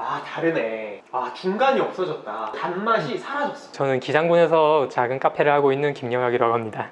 아 다르네. 아 중간이 없어졌다. 단맛이 사라졌어. 저는 기장군에서 작은 카페를 하고 있는 김영학이라고 합니다.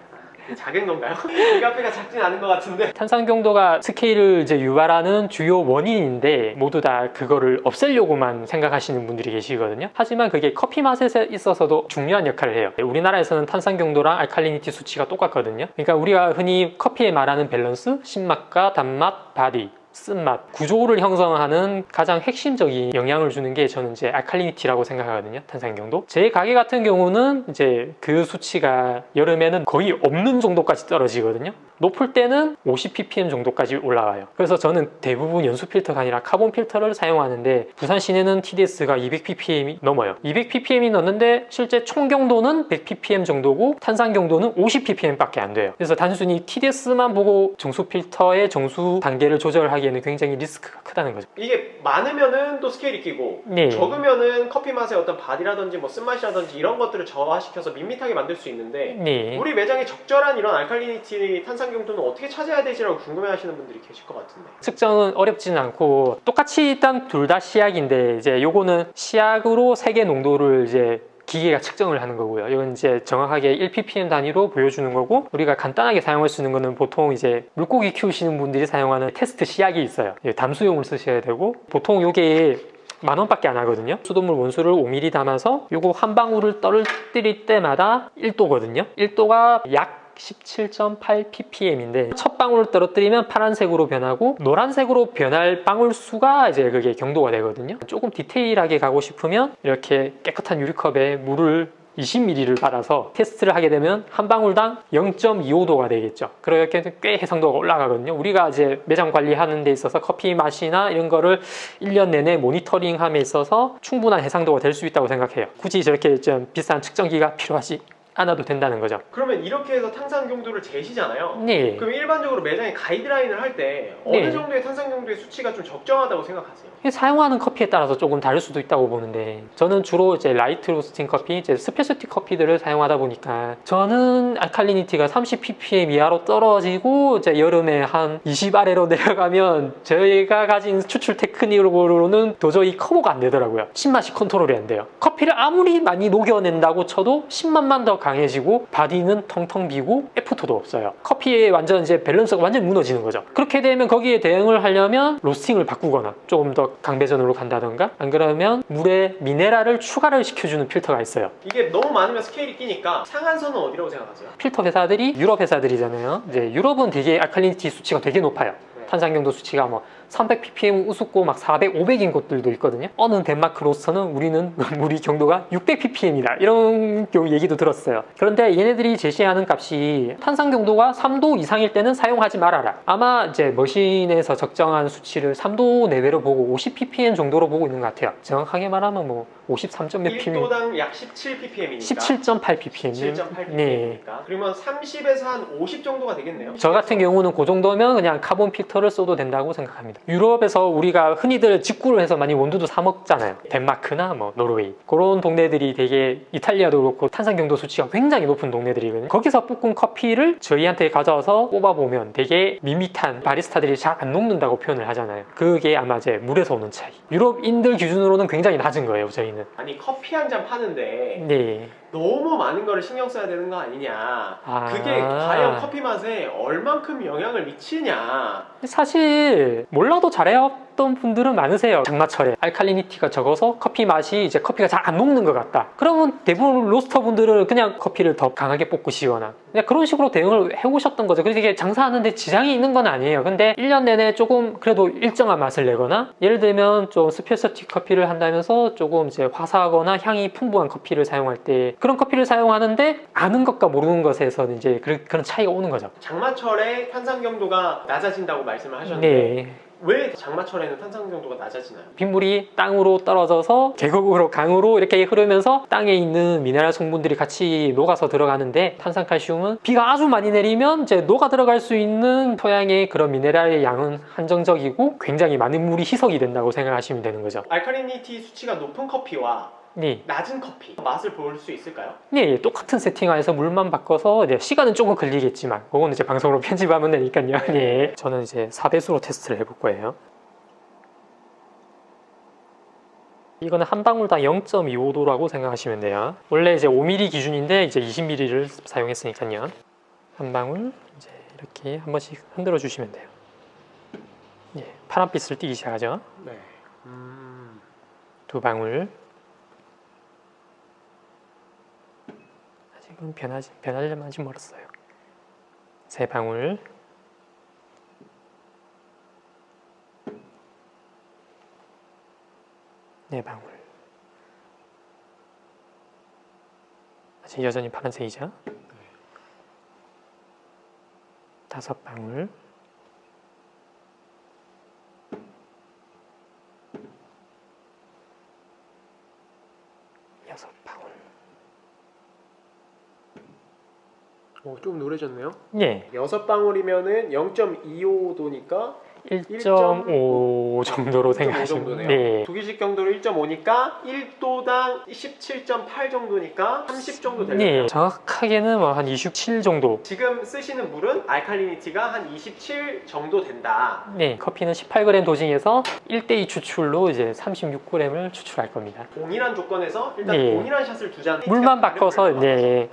작은 건가요? 이 카페가 작진 않은 것 같은데. 탄산 경도가 스케일을 이제 유발하는 주요 원인인데 모두 다 그거를 없애려고만 생각하시는 분들이 계시거든요. 하지만 그게 커피 맛에 있어서도 중요한 역할을 해요. 우리나라에서는 탄산 경도랑 알칼리니티 수치가 똑같거든요. 그러니까 우리가 흔히 커피에 말하는 밸런스, 신맛과 단맛, 바디 쓴맛, 구조를 형성하는 가장 핵심적인 영향을 주는 게 저는 이제 알칼리니티라고 생각하거든요. 탄산경도. 제 가게 같은 경우는 이제 그 수치가 여름에는 거의 없는 정도까지 떨어지거든요. 높을 때는 50ppm 정도까지 올라와요. 그래서 저는 대부분 연수 필터가 아니라 카본 필터를 사용하는데 부산 시내는 TDS가 200ppm이 넘어요. 200ppm이 넘는데 실제 총 경도는 100ppm 정도고 탄산 경도는 50ppm밖에 안 돼요. 그래서 단순히 TDS만 보고 정수 필터의 정수 단계를 조절하기 에는 굉장히 리스크가 크다는 거죠. 이게 많으면은 또 스케일이 끼고 네. 적으면은 커피 맛의 어떤 바디라든지 뭐 쓴맛이라든지 이런 것들을 저하시켜서 밋밋하게 만들 수 있는데 네. 우리 매장에 적절한 이런 알칼리니티 탄산 경도는 어떻게 찾아야 되지라고 궁금해하시는 분들이 계실 것 같은데. 측정은 어렵지는 않고 똑같이 일단 둘 다 시약인데 이제 요거는 시약으로 세개 농도를 이제 기계가 측정을 하는 거고요. 이건 이제 정확하게 1ppm 단위로 보여주는 거고 우리가 간단하게 사용할 수 있는 거는 보통 이제 물고기 키우시는 분들이 사용하는 테스트 시약이 있어요. 예, 담수용을 쓰셔야 되고 보통 요게 만 원밖에 안 하거든요. 수돗물 원수를 5ml 담아서 요거 한 방울을 떨어뜨릴 때마다 1도거든요. 1도가 약 17.8ppm인데 첫 방울을 떨어뜨리면 파란색으로 변하고 노란색으로 변할 방울 수가 이제 그게 경도가 되거든요. 조금 디테일하게 가고 싶으면 이렇게 깨끗한 유리컵에 물을 20ml를 받아서 테스트를 하게 되면 한 방울당 0.25도가 되겠죠. 그렇게 꽤 해상도가 올라가거든요. 우리가 이제 매장 관리하는 데 있어서 커피 맛이나 이런 거를 1년 내내 모니터링 함에 있어서 충분한 해상도가 될 수 있다고 생각해요. 굳이 저렇게 좀 비싼 측정기가 필요하지 않아도 된다는 거죠. 그러면 이렇게 해서 탄산 경도를 재시잖아요. 네. 그럼 일반적으로 매장에 가이드라인을 할 때 어느 네. 정도의 탄산 경도의 수치가 좀 적정하다고 생각하세요? 사용하는 커피에 따라서 조금 다를 수도 있다고 보는데 저는 주로 이제 라이트 로스팅 커피, 이제 스페셜티 커피들을 사용하다 보니까 저는 알칼리니티가 30ppm 이하로 떨어지고 이제 여름에 한 20 아래로 내려가면 저희가 가진 추출 테크닉으로는 도저히 커버가 안 되더라고요. 신맛이 컨트롤이 안 돼요. 커피를 아무리 많이 녹여낸다고 쳐도 신맛만 더 강해지고 바디는 텅텅 비고 애프터도 없어요. 커피의 완전 이제 밸런스가 완전 무너지는 거죠. 그렇게 되면 거기에 대응을 하려면 로스팅을 바꾸거나 조금 더 강배전으로 간다던가 안 그러면 물에 미네랄을 추가를 시켜주는 필터가 있어요. 이게 너무 많으면 스케일이 끼니까 상한선은 어디라고 생각하세요? 필터 회사들이 유럽 회사들이잖아요. 이제 유럽은 되게 알칼리니티 수치가 되게 높아요. 네. 탄산경도 수치가 뭐 300ppm 우습고 막 400, 500인 곳들도 있거든요. 어느 덴마크 로스터는 우리는 물이 경도가 600ppm이다 이런 경우 얘기도 들었어요. 그런데 얘네들이 제시하는 값이 탄산 경도가 3도 이상일 때는 사용하지 말아라. 아마 이제 머신에서 적정한 수치를 3도 내외로 보고 50ppm 정도로 보고 있는 것 같아요. 정확하게 말하면 뭐 53점 몇 ppm, 1도당 약 17ppm이니까 17.8ppm. 17.8ppm이니까 네. 그러면 30에서 한 50 정도가 되겠네요. 저 같은 경우는 그 정도면 그냥 카본 필터 를 써도 된다고 생각합니다. 유럽에서 우리가 흔히들 직구를 해서 많이 원두도 사 먹잖아요. 덴마크나 뭐 노르웨이 그런 동네들이 되게 이탈리아도 그렇고 탄산 경도 수치가 굉장히 높은 동네들이거든요. 거기서 볶은 커피를 저희한테 가져와서 뽑아보면 되게 밋밋한 바리스타들이 잘 안 녹는다고 표현을 하잖아요. 그게 아마 이제 물에서 오는 차이. 유럽인들 기준으로는 굉장히 낮은 거예요, 저희는. 아니 커피 한 잔 파는데 네. 너무 많은 거를 신경 써야 되는 거 아니냐. 아. 그게 과연 커피 맛에 얼만큼 영향을 미치냐. 사실 몰라도 잘해 왔던 분들은 많으세요. 장마철에 알칼리니티가 적어서 커피 맛이 이제 커피가 잘 안 녹는 것 같다. 그러면 대부분 로스터 분들은 그냥 커피를 더 강하게 볶으시거나 그냥 그런 식으로 대응을 해오셨던 거죠. 그래서 이게 장사하는데 지장이 있는 건 아니에요. 근데 1년 내내 조금 그래도 일정한 맛을 내거나 예를 들면 좀 스페셜티 커피를 한다면서 조금 이제 화사하거나 향이 풍부한 커피를 사용할 때 그런 커피를 사용하는데 아는 것과 모르는 것에서는 이제 그- 그런 차이가 오는 거죠. 장마철에 탄산경도가 낮아진다고 말씀을 하셨는데 네. 왜 장마철에는 탄산 경도가 낮아지나요? 빗물이 땅으로 떨어져서 계곡으로 강으로 이렇게 흐르면서 땅에 있는 미네랄 성분들이 같이 녹아서 들어가는데 탄산칼슘은 비가 아주 많이 내리면 이제 녹아 들어갈 수 있는 토양의 그런 미네랄의 양은 한정적이고 굉장히 많은 물이 희석이 된다고 생각하시면 되는 거죠. 알칼리니티 수치가 높은 커피와 네. 낮은 커피 맛을 볼 수 있을까요? 네, 똑같은 세팅 안에서 물만 바꿔서 이제 시간은 조금 걸리겠지만 그건 이제 방송으로 편집하면 되니까요. 네. 저는 이제 4배수로 테스트를 해볼 거예요. 이거는 한 방울당 0.25도라고 생각하시면 돼요. 원래 이제 5mm 기준인데 이제 20mm를 사용했으니까요. 한 방울 이제 이렇게 한 번씩 흔들어 주시면 돼요. 예, 파란빛을 띠기 시작하죠. 네. 음. 두 방울. 아직은 변하지 변하려면 아직 멀었어요. 세 방울. 네 방울. 아직 여전히 파란색이죠. 다섯 방울. 여섯 방울. 오, 좀 노래졌네요. 예, 여섯 방울이면은 0.25도니까 1.5 정도로 생각하시면. 네. 두 기식 경도로 1.5니까 1도당 17.8 정도니까 30 정도 되네요. 네, 정확하게는 뭐한27 정도. 지금 쓰시는 물은 알칼리니티가 한 27 정도 된다. 네, 커피는 18g 도징에서 1대2 추출로 이제 36g을 추출할 겁니다. 동일한 조건에서 일단 네. 동일한 샷을 두 잔. 물만 바꿔서 네.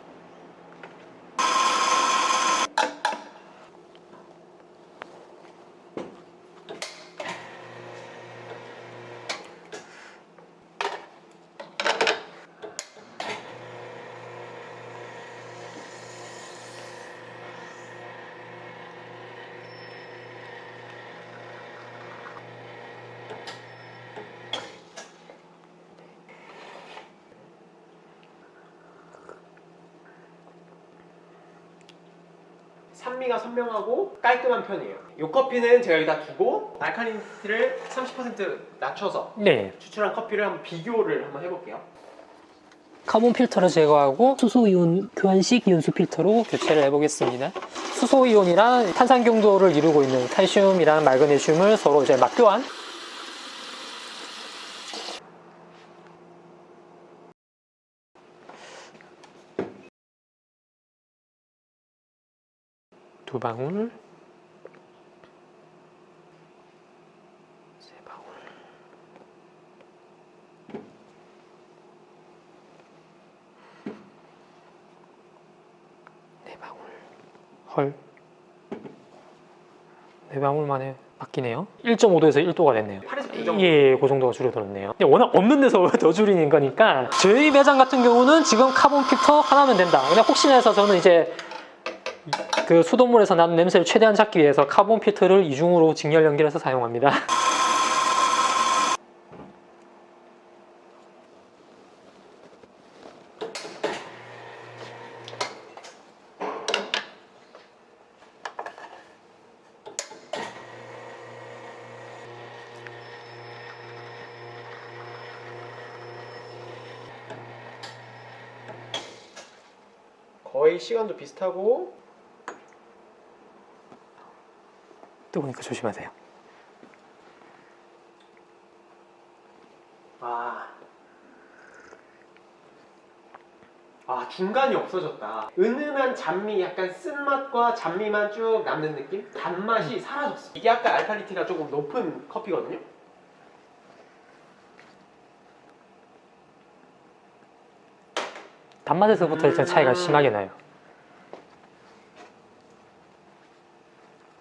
산미가 선명하고 깔끔한 편이에요. 이 커피는 제가 여기다 두고 알칼리니티를 30% 낮춰서 네. 추출한 커피를 한번 비교를 한번 해볼게요. 카본 필터를 제거하고 수소이온 교환식 이온수 필터로 교체를 해보겠습니다. 수소이온이랑 탄산 경도를 이루고 있는 칼슘이랑 마그네슘을 서로 이제 맞교환. 두 방울, 세 방울. 네 방울. 헐. 네 방울 만에 바뀌네요. 1.5도에서 1도가 됐네요. 8에서 9 정도. 예, 그 정도가 줄어들었네요. 근데 워낙 없는 데서 더 줄이는 거니까 저희 매장 같은 경우는 지금 카본 필터 하나면 된다. 근데 혹시나 해서 저는 이제 그 수돗물에서 나는 냄새를 최대한 잡기 위해서 카본 필터를 이중으로 직렬 연결해서 사용합니다. 거의 시간도 비슷하고 뜨거우니까 조심하세요. 아. 아 중간이 없어졌다. 은은한 잔미, 약간 쓴맛과 잔미만 쭉 남는 느낌? 단맛이 사라졌어. 이게 아까 알칼리티가 조금 높은 커피거든요. 단맛에서부터 일단 차이가 심하게 나요.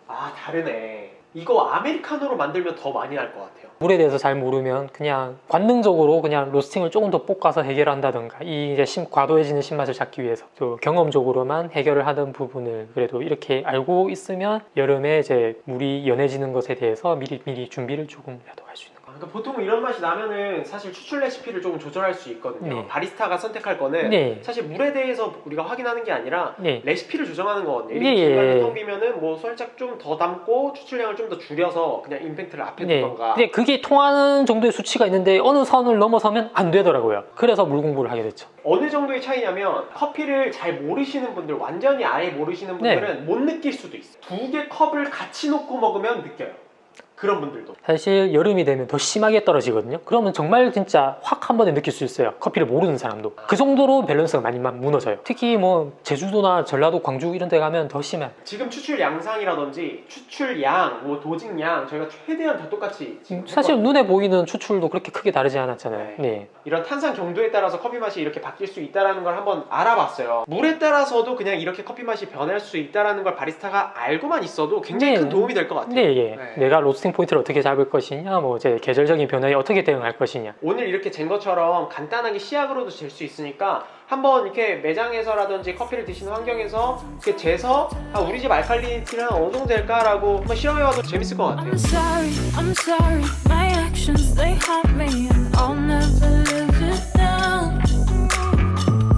아 다르네. 이거 아메리카노로 만들면 더 많이 날 것 같아요. 물에 대해서 잘 모르면 그냥 관능적으로 그냥 로스팅을 조금 더 볶아서 해결한다던가 이 이제 심, 과도해지는 신맛을 잡기 위해서 또 경험적으로만 해결을 하던 부분을 그래도 이렇게 알고 있으면 여름에 이제 물이 연해지는 것에 대해서 미리 미리 준비를 조금이라도 할 수 있는 그러니까 보통 이런 맛이 나면은 사실 추출 레시피를 조금 조절할 수 있거든요. 네. 바리스타가 선택할 거는 네, 사실 물에 대해서 우리가 확인하는 게 아니라 네, 레시피를 조정하는 거거든요. 예, 이렇게 중간에 예. 텅비면은 뭐 살짝 좀 더 담고 추출량을 좀 더 줄여서 그냥 임팩트를 앞에 네. 두던가. 근데 그게 통하는 정도의 수치가 있는데 어느 선을 넘어서면 안 되더라고요. 그래서 물 공부를 하게 됐죠. 어느 정도의 차이냐면 커피를 잘 모르시는 분들, 완전히 아예 모르시는 네. 분들은 못 느낄 수도 있어요. 두 개 컵을 같이 놓고 먹으면 느껴요. 그런 분들도 사실 여름이 되면 더 심하게 떨어지거든요. 그러면 정말 진짜 확 한 번에 느낄 수 있어요. 커피를 모르는 사람도. 그 정도로 밸런스가 많이 만- 무너져요. 특히 뭐 제주도나 전라도, 광주 이런 데 가면 더 심해. 지금 추출 양상이라든지 추출량, 뭐 도직량 저희가 최대한 다 똑같이 지금 사실. 눈에 보이는 추출도 그렇게 크게 다르지 않았잖아요. 네. 네. 이런 탄산 경도에 따라서 커피 맛이 이렇게 바뀔 수 있다라는 걸 한번 알아봤어요. 물에 따라서도 그냥 이렇게 커피 맛이 변할 수 있다라는 걸 바리스타가 알고만 있어도 굉장히 네. 큰 도움이 될 것 같아요. 네, 예. 네. 내가 로스팅 포인트를 어떻게 잡을 것이냐, 뭐 이제 계절적인 변화에 어떻게 대응할 것이냐. 오늘 이렇게 젠 것처럼 간단하게 시약으로도 잴 수 있으니까 한번 이렇게 매장에서라든지 커피를 드시는 환경에서 이렇게 재서 아, 우리 집 알칼리니티는 어느 정도 될까라고 한번 실험해봐도 재밌을 것 같아요. I'm sorry, I'm sorry.